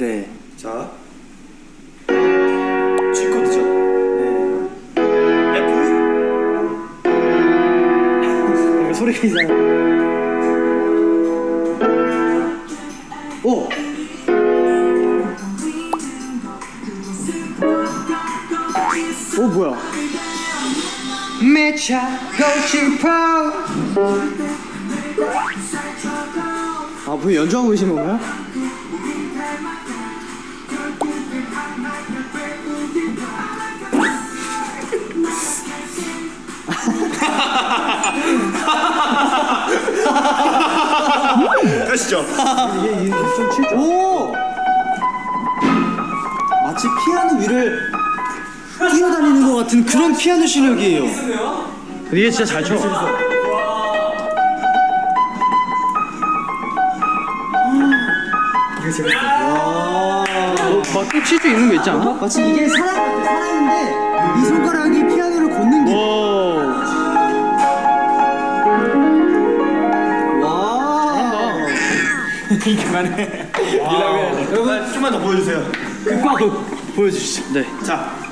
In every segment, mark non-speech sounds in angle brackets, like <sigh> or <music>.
네. 자. G 코드죠. 네. F. 어. <laughs> 소리가 이상해. 오. 오 뭐야? 미쳐고 싶어. 아분 연주하고 계신 건가요? <laughs> 가시죠. 이게 이게 좀 칠죠. 오! 마치 피아노 위를 뛰어다니는 것 같은 그런 피아노 실력이에요. 이게 진짜 잘 쳐. 이거 재밌어. 와. 막또칠수 있는 거 있지 않아? 마치 이게 사람 같아, 사람인데 이 손가락이 피아노를 걷는 게. <laughs> 와. 그만해. 여러분 좀만 더 보여주세요. 극과 극 보여주시죠. 네. 자.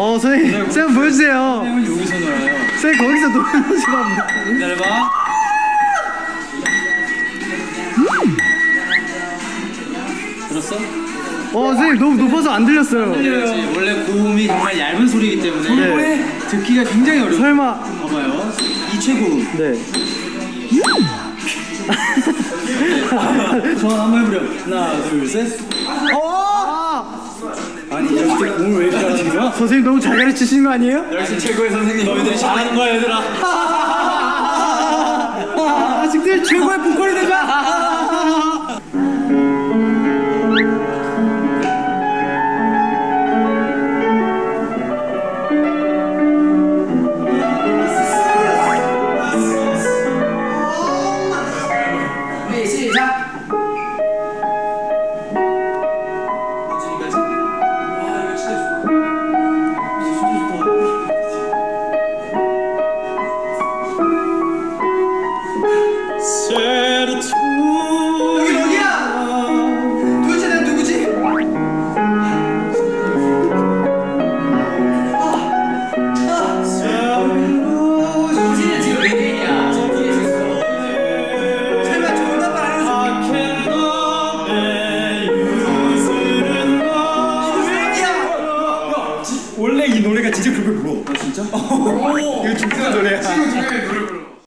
어, 선생님, 쌤 보여주세요. 선생님은 여기서 놀아요. 쌤 거기서 줄 알았는데. 기다려봐. 들었어? 어, 선생님 너무 높아서 안 들렸어요. 그렇지. 원래 고음이 정말 얇은 소리이기 때문에 네. 듣기가 굉장히 어려워. 설마. 봐봐요. 이 최고음. 네. <laughs> 저 한번 해보려. 하나, 둘, 셋. 이렇게 공을 왜 이렇게 거야? 선생님 너무 잘 가르치시는 거 아니에요? 역시 최고의 선생님. 너희들이 잘하는 거야 얘들아. 아, 지금 최고의 보컬이 되자. 원래 이 노래가 진짜 그걸 불러. 아, 진짜? <laughs> 이거 중세 노래야. 지금 노래 부르.